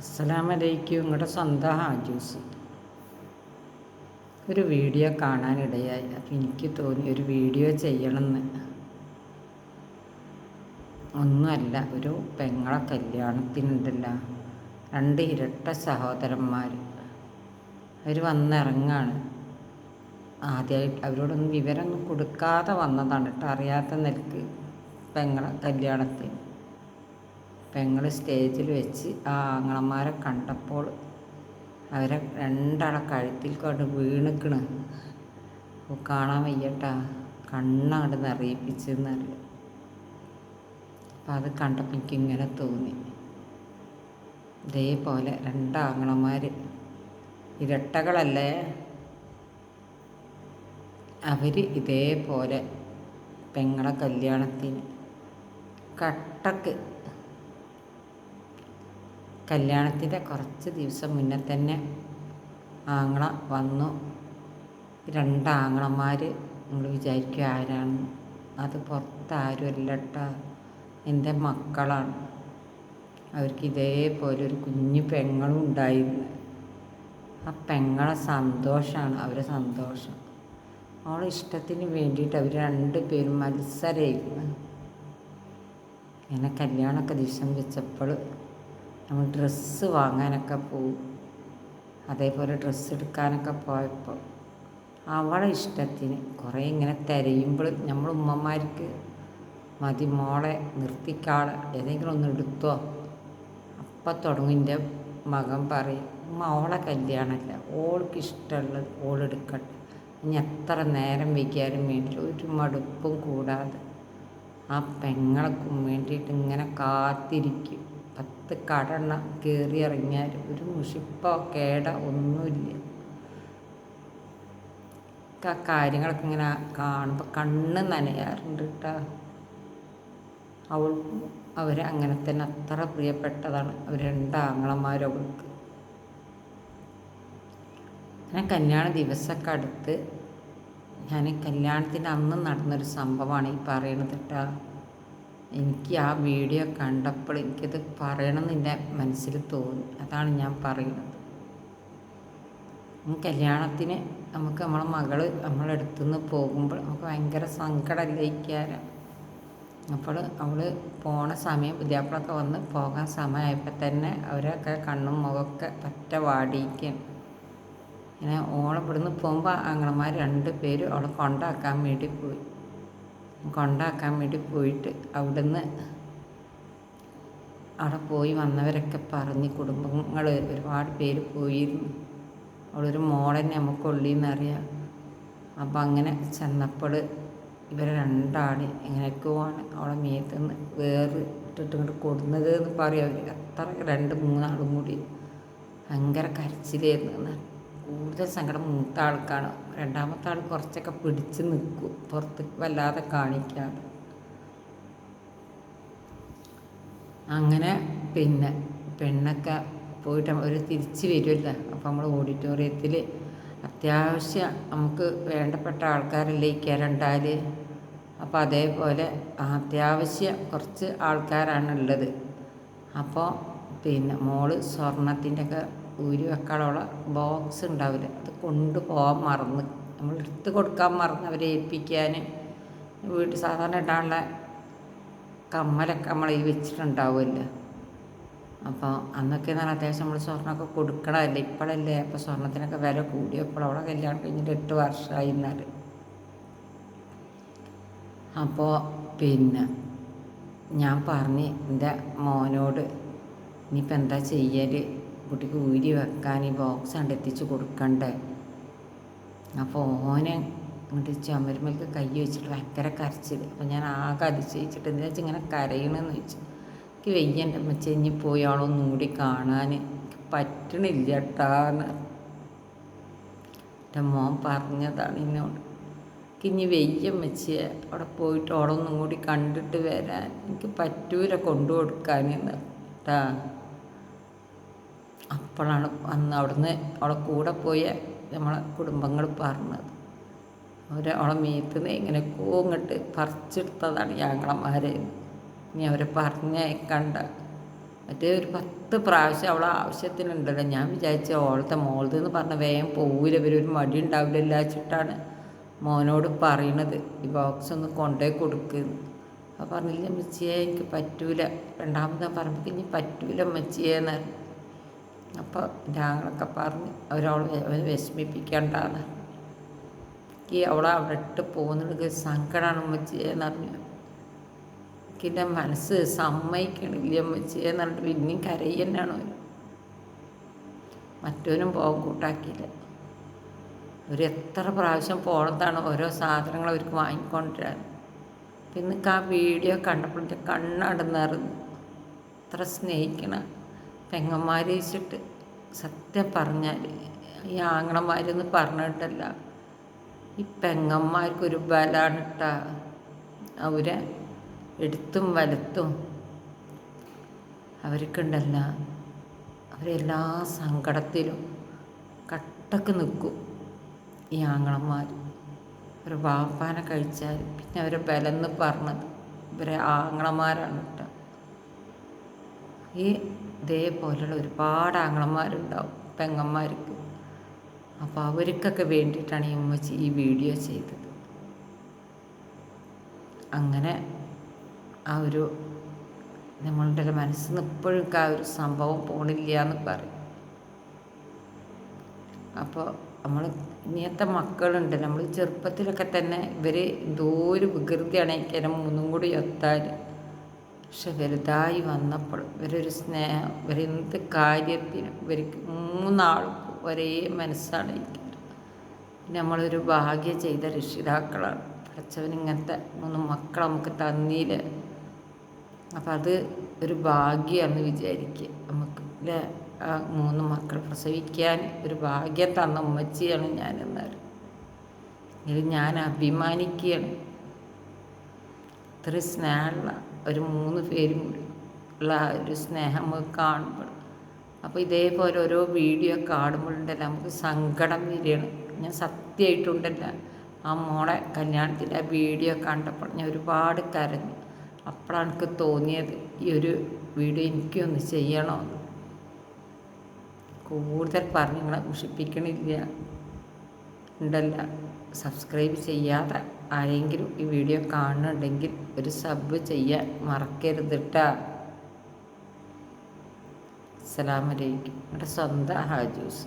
അസ്സലാമലൈക്കും. നിങ്ങളുടെ സ്വന്തം ഹാജൂസ്. ഒരു വീഡിയോ കാണാനിടയായി. അപ്പം എനിക്ക് തോന്നി ഒരു വീഡിയോ ചെയ്യണമെന്ന് ഒന്നുമല്ല ഒരു പെങ്ങളെ കല്യാണത്തിനുണ്ടല്ല. രണ്ട് ഇരട്ട സഹോദരന്മാർ അവർ വന്നിറങ്ങാണ്. ആദ്യമായിട്ട് അവരോടൊന്നും വിവരമൊന്നും കൊടുക്കാതെ വന്നതാണ് കേട്ടോ അറിയാത്ത നിലയ്ക്ക് പെങ്ങളെ കല്യാണത്തിന്. പെങ്ങൾ സ്റ്റേജിൽ വെച്ച് ആ ആങ്ങളമാരെ കണ്ടപ്പോൾ അവരെ രണ്ടട കഴുത്തിൽ കൊണ്ട് വീണിക്കണ് കാണാൻ വയ്യട്ടാ. കണ്ണങ്ങോട്ട് നിറയിപ്പിച്ചെന്നറിയാം അപ്പം അത് കണ്ടപ്പോൾ എനിക്കിങ്ങനെ തോന്നി. ഇതേപോലെ രണ്ടാങ്ങളമാർ ഇരട്ടകളല്ലേ? അവർ ഇതേപോലെ പെങ്ങളെ കല്യാണത്തിന് കട്ടക്ക് കല്യാണത്തിന്റെ കുറച്ച് ദിവസം മുന്നേ തന്നെ ആങ്ങള വന്നു. രണ്ടാങ്ങളമാർ നിങ്ങൾ വിചാരിക്കുക ആരാണ്? അത് പുറത്താരുമല്ല കേട്ടോ എന്റെ മക്കളാണ്. അവർക്ക് ഇതേപോലെ ഒരു കുഞ്ഞു പെങ്ങളും ഉണ്ടായിരുന്നു. ആ പെങ്ങളെ സന്തോഷമാണ് അവരെ സന്തോഷം. അവളെ ഇഷ്ടത്തിന് വേണ്ടിയിട്ട് അവർ രണ്ട് പേരും മത്സരമായിരുന്നു. എന്നെ കല്യാണമൊക്കെ ദിവസം വെച്ചപ്പോൾ നമ്മൾ ഡ്രസ്സ് വാങ്ങാനൊക്കെ പോവും. അതേപോലെ ഡ്രസ്സ് എടുക്കാനൊക്കെ പോയപ്പോൾ അവളെ ഇഷ്ടത്തിന് കുറേ ഇങ്ങനെ തിരയുമ്പോൾ നമ്മൾ ഉമ്മമാർക്ക് മതി മോളെ നിർത്തിക്കാളെ ഏതെങ്കിലും ഒന്ന് എടുത്തോ. അപ്പം തുടങ്ങും എന്റെ മകൻ പറയും ഉമ്മ ഓളെ കല്യാണമല്ല ഓൾക്ക് ഇഷ്ടമുള്ളത് ഓളെടുക്കട്ടെ ഇനി എത്ര നേരം വയ്ക്കാനും വേണ്ടി ഒരു മടുപ്പും കൂടാതെ. ആ പെങ്ങൾക്കും വേണ്ടിയിട്ട് ഇങ്ങനെ കാത്തിരിക്കും. പത്ത് കടണ്ണ കയറി ഇറങ്ങിയാൽ ഒരു മുഷിപ്പോ കേട ഒന്നുമില്ല. കാര്യങ്ങളൊക്കെ ഇങ്ങനെ കാണുമ്പോൾ കണ്ണ് നനയാറുണ്ട് കേട്ടോ അവൾ അവരെ അങ്ങനെ തന്നെ അത്ര പ്രിയപ്പെട്ടതാണ് അവർ രണ്ടാങ്ങളമാരും അവൾക്ക്. ഞാൻ കല്യാണ ദിവസമൊക്കെ അടുത്ത് ഞാൻ കല്യാണത്തിന്റെ അന്ന് നടന്നൊരു സംഭവമാണ് ഈ പറയണത് കേട്ടോ എനിക്ക് ആ വീഡിയോ കണ്ടപ്പോൾ എനിക്കത് പറയണമെന്ന് എന്റെ മനസ്സിൽ തോന്നി. അതാണ് ഞാൻ പറയുന്നത്. കല്യാണത്തിന് നമുക്ക് നമ്മളെ മകൾ നമ്മളെടുത്തു നിന്ന് പോകുമ്പോൾ നമുക്ക് ഭയങ്കര സങ്കടമില്ലായിരിക്കാരം അപ്പോൾ അവൾ പോണ സമയം വിദ്യാഭ്യാസമൊക്കെ വന്ന് പോകാൻ സമയമായപ്പോൾ തന്നെ അവരൊക്കെ കണ്ണും മുഖമൊക്കെ പറ്റ വാടിയിക്കും ഇങ്ങനെ ഓളം ഇവിടുന്ന് പോകുമ്പോൾ ആങ്ങളമാർ രണ്ട് പേരും അവളെ കൊണ്ടാക്കാൻ വേണ്ടി പോയി. കൊണ്ടാക്കാൻ വേണ്ടി പോയിട്ട് അവിടുന്ന് അവിടെ പോയി വന്നവരൊക്കെ പറഞ്ഞ്. കുടുംബങ്ങൾ ഒരുപാട് പേര് പോയിരുന്നു. അവളൊരു മോളെ നമുക്ക് ഉള്ളിന്നറിയാം അപ്പം അങ്ങനെ ചെന്നപ്പോൾ ഇവരെ രണ്ടാളി എങ്ങനെയൊക്കെയാണ് അവളെ മേത്തുനിന്ന് വേറെ ഇട്ടിട്ട് ഇങ്ങോട്ട് കൊടുന്നത് എന്ന് പറയും അവർ അത്ര രണ്ട് മൂന്നാളും കൂടി ഭയങ്കര കരച്ചിലായിരുന്നു. കൂടുതൽ സങ്കടം മൂത്ത ആൾക്കാണ്. രണ്ടാമത്തെ ആൾ കുറച്ചൊക്കെ പിടിച്ച് നിൽക്കും. പുറത്ത് വല്ലാതെ കാണിക്കാതെ. അങ്ങനെ പിന്നെ പെണ്ണൊക്കെ പോയിട്ട് ഒരു തിരിച്ച് വരുമല്ല അപ്പോൾ നമ്മൾ ഓഡിറ്റോറിയത്തിൽ അത്യാവശ്യം നമുക്ക് വേണ്ടപ്പെട്ട ആൾക്കാരല്ലേ ഈ അപ്പോൾ അതേപോലെ അത്യാവശ്യം കുറച്ച് ആൾക്കാരാണ് ഉള്ളത്. അപ്പോൾ പിന്നെ മോൾ സ്വർണത്തിന്റെ ഒക്കെ ഊരി വെക്കാനുള്ള ബോക്സ് ഉണ്ടാവില്ല. അത് കൊണ്ടുപോകാൻ മറന്ന്. നമ്മൾ എടുത്ത് കൊടുക്കാൻ മറന്ന് അവരെ ഏൽപ്പിക്കാൻ വീട്ടിൽ സാധാരണ ഇടാനുള്ള കമ്മലൊക്കെ നമ്മൾ ഈ വെച്ചിട്ടുണ്ടാവുമല്ലോ. അപ്പോൾ അന്നൊക്കെ എന്ന് പറഞ്ഞാൽ അത്യാവശ്യം നമ്മൾ സ്വർണമൊക്കെ കൊടുക്കണമല്ലേ ഇപ്പോഴല്ലേ അപ്പോൾ സ്വർണത്തിനൊക്കെ വില കൂടിയപ്പോൾ അവിടെ കല്യാണം കഴിഞ്ഞിട്ട് എട്ട് വർഷമായി എന്നാൽ അപ്പോൾ പിന്നെ ഞാൻ പറഞ്ഞ് എന്റെ മോനോട് ഇനിയിപ്പോൾ എന്താ ചെയ്യൽ കുട്ടിക്ക് ഊരി വെക്കാൻ ഈ ബോക്സ് കണ്ട് എത്തിച്ച് കൊടുക്കണ്ടേ? അപ്പോൾ ഓനെ ഇങ്ങോട്ട് ചുമരുമേക്ക് കൈ വെച്ചിട്ട് ഭയങ്കര കരച്ചിൽ അപ്പോൾ ഞാൻ ആകെ അതിശയിച്ചിട്ട് എന്താ വെച്ചാൽ ഇങ്ങനെ കരയണമെന്ന് ചോദിച്ചു. എനിക്ക് വെയ്യ എന്റെ അമ്മച്ച ഇനി പോയി ആളൊന്നും കൂടി കാണാൻ എനിക്ക് പറ്റണില്ല കേട്ടാന്ന് എന്റെ മോൻ പറഞ്ഞതാണ് എന്നോട്. എനിക്ക് ഇനി വെയ്യ അവിടെ പോയിട്ട് ഓളൊന്നും കൂടി കണ്ടിട്ട് വരാൻ. എനിക്ക് പറ്റൂല കൊണ്ടു കൊടുക്കാൻ കേട്ടാ അപ്പോഴാണ് അന്ന് അവിടുന്ന് അവളെ കൂടെ പോയ നമ്മളെ കുടുംബങ്ങൾ പറഞ്ഞത്. അവരെ അവളെ മീത്തുനിന്ന് ഇങ്ങനെ കൂങ്ങിട്ട് പറിച്ചെടുത്തതാണ് ഞങ്ങളമാരെ ഇനി അവരെ പറഞ്ഞേക്കണ്ട മറ്റേ ഒരു പത്ത് പ്രാവശ്യം അവളെ ആവശ്യത്തിനുണ്ടല്ലോ. ഞാൻ വിചാരിച്ച ഓളത്തെ മോളതെന്ന് പറഞ്ഞ വേഗം പോവില്ല ഇവരൊരു മടി ഉണ്ടാവില്ല വെച്ചിട്ടാണ് മോനോട് പറയണത്. ഈ ബോക്സ് ഒന്ന് കൊണ്ടേ കൊടുക്കുന്നു അപ്പോൾ പറഞ്ഞില്ല മച്ചിയെ എനിക്ക് പറ്റൂല. രണ്ടാമതാ പറഞ്ഞപ്പോൾ ഇനി പറ്റൂല അമ്മച്ചിയെന്ന് അപ്പോൾ ഞങ്ങളൊക്കെ പറഞ്ഞ് അവരവളെ അവരെ വിഷമിപ്പിക്കേണ്ടതാണ് ഈ അവളെ അവിടെ ഇട്ട് പോകുന്നത് സങ്കടമാണ് ഉമ്മച്ചിയെന്ന് പറഞ്ഞു എനിക്കെന്റെ മനസ്സ് സമ്മതിക്കണില്ല ഉമ്മച്ചിയെന്ന് പറഞ്ഞിട്ട് പിന്നെയും കരയ്യന്നാണ് അവൻ മറ്റവനും പോകാൻ കൂട്ടാക്കിയില്ല. അവർ എത്ര പ്രാവശ്യം പോണതാണ് ഓരോ സാധനങ്ങൾ അവർക്ക് വാങ്ങിക്കൊണ്ടിരാൻ. പിന്നെ ആ വീഡിയോ കണ്ടപ്പോഴത്തെ കണ്ണാട് അത്ര സ്നേഹിക്കണ. പെങ്ങന്മാർ വെച്ചിട്ട് സത്യം പറഞ്ഞാൽ ഈ ആങ്ങളമാരെന്ന് പറഞ്ഞിട്ടല്ല. ഈ പെങ്ങന്മാർക്കൊരു ബലാണ് ഇട്ടാ അവരെ എടുത്തും വലത്തും അവർക്കുണ്ടല്ല. അവരെല്ലാ സങ്കടത്തിലും കട്ടക്ക് നിൽക്കും ഈ ആങ്ങളന്മാർ ഒരു വാപ്പാനെ കഴിച്ചാൽ പിന്നെ അവരെ ബലന്ന് പറഞ്ഞത് ഇവരെ ആങ്ങളമാരാണ് കേട്ടോ ഈ ഇതേപോലെയുള്ള ഒരുപാട് ആങ്ങളന്മാരുണ്ടാവും പെങ്ങന്മാർക്ക്. അപ്പോൾ അവർക്കൊക്കെ വേണ്ടിയിട്ടാണ് ഈ ഉമ്മച്ചി ഈ വീഡിയോ ചെയ്തത്. അങ്ങനെ ആ ഒരു നമ്മളുടെ മനസ്സിൽ നിന്ന് ഇപ്പോഴും ആ ഒരു സംഭവം പോണില്ല എന്ന് പറയും. അപ്പോൾ നമ്മൾ ഇനിയത്തെ മക്കളുണ്ട് നമ്മൾ ചെറുപ്പത്തിലൊക്കെ തന്നെ ഇവർ എന്തോ ഒരു വികൃതിയാണ് അണയിക്കാനും ഒന്നും കൂടി ഒത്താൽ പക്ഷെ വലുതായി വന്നപ്പോൾ ഇവരൊരു സ്നേഹം ഇവരെന്ത് കാര്യത്തിനും ഇവർക്ക് മൂന്നാൾക്കും ഒരേ മനസ്സാണ് നമ്മളൊരു ഭാഗ്യം ചെയ്ത രക്ഷിതാക്കളാണ്. അച്ഛൻ ഇങ്ങനത്തെ മൂന്ന് മക്കൾ നമുക്ക് തന്നീൽ. അപ്പം അത് ഒരു ഭാഗ്യമാണെന്ന് വിചാരിക്കുക. നമുക്ക് അല്ലേ ആ മൂന്ന് മക്കൾ പ്രസവിക്കാൻ ഒരു ഭാഗ്യം തന്ന ഉമ്മച്ചിയാണ് ഞാൻ എന്നാലും ഇത് ഞാൻ അഭിമാനിക്കുകയാണ്. ഇത്ര സ്നേഹമുള്ള ഒരു മൂന്ന് പേരും ഉള്ള ഒരു സ്നേഹം നമുക്ക് കാണുമ്പോൾ. അപ്പോൾ ഇതേപോലെ ഓരോ വീഡിയോ കാണുമ്പോഴുണ്ടല്ലോ നമുക്ക് സങ്കടം വരികയാണ്. ഞാൻ സത്യമായിട്ടുണ്ടല്ല ആ മോളെ കല്യാണത്തിന്റെ ആ വീഡിയോ കണ്ടപ്പോൾ ഞാൻ ഒരുപാട് കരഞ്ഞു. അപ്പോഴാണ് എനിക്ക് തോന്നിയത് ഈ ഒരു വീഡിയോ എനിക്കൊന്ന് ചെയ്യണമെന്ന്. കൂടുതൽ പറഞ്ഞ് നിങ്ങളെ മുഷിപ്പിക്കണില്ല ഉണ്ടല്ല. സബ്സ്ക്രൈബ് ചെയ്യാതെ ആരെങ്കിലും ഈ വീഡിയോ കാണുന്നുണ്ടെങ്കിൽ ഒരു സബ് ചെയ്യാൻ മറക്കരുത് കേട്ടോ അസ്സലാമലൈക്കും സ്വന്തം ഹാജൂസ്.